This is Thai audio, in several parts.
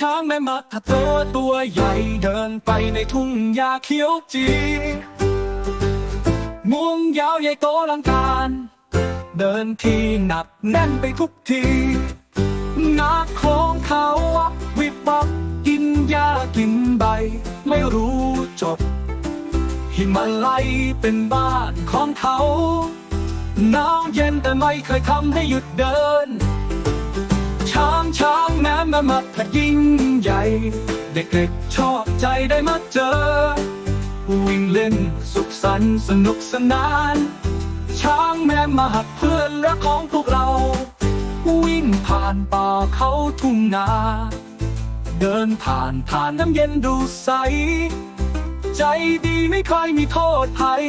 ช้างแม่มาถ้าเธอตัวใหญ่เดินไปในทุ่งหญ้าเขียวจีงวงยาวใหญ่โตลังการ เดินทีหนักแน่นไปทุกทีนักของเขาวับวิบวับกินหญ้ากินใบ ไม่รู้จบ หิมาลัยเป็นบ้านของเขาหนาวเย็นแต่ไม่เคยทำให้หยุดเดิน ม้มามัดถ้ายิ่งใหญ่ เด็กๆชอบใจได้มาเจอ วิ่งเล่นสุขสันต์สนุกสนาน ช้างแม้มาหัดเพื่อนรักของพวกเรา วิ่งผ่านป่าเขาทุ่งนา เดินผ่านผ่านน้ำเย็นดูใส ใจดีไม่ค่อยมีโทษภัย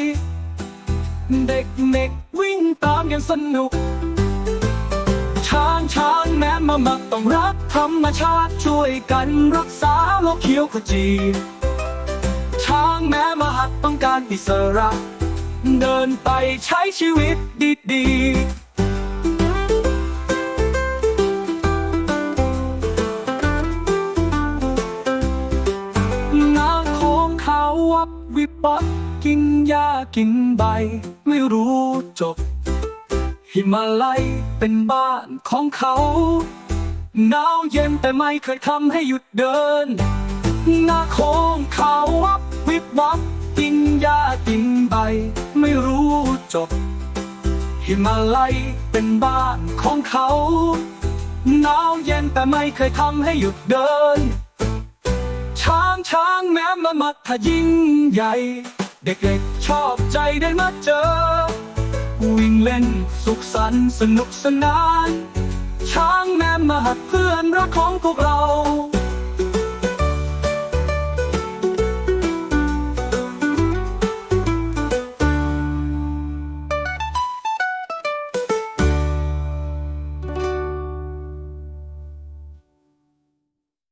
เด็กๆวิ่งตามอย่างสนุก ม้มามักต้องรักธรรมชาติช่วยกันรักษาโลกเขียวขจีช้างแม้มหัดต้องการอิสระ เดินไปใช้ชีวิตดีๆนาของเขาวับวิบวับกินหญ้ากินใบ ไม่รู้จบ หิมาลัยเป็นบ้านของเขา หนาวเย็นแต่ไม่เคยทำให้หยุดเดิน หน้าของเขาวับวิบวับกินหญ้ากินใบ ไม่รู้จบ หิมาลัยเป็นบ้านของเขาหนาวเย็นแต่ไม่เคยทำให้หยุดเดิน ช้างช้างแม้มามัดถ้ายิ่งใหญ่ เด็กๆชอบใจได้มาเจอ วิ่งเล่นสุขสันต์สนุกสนาน ช้างแม่มาหัดเพื่อนรักของพวกเรา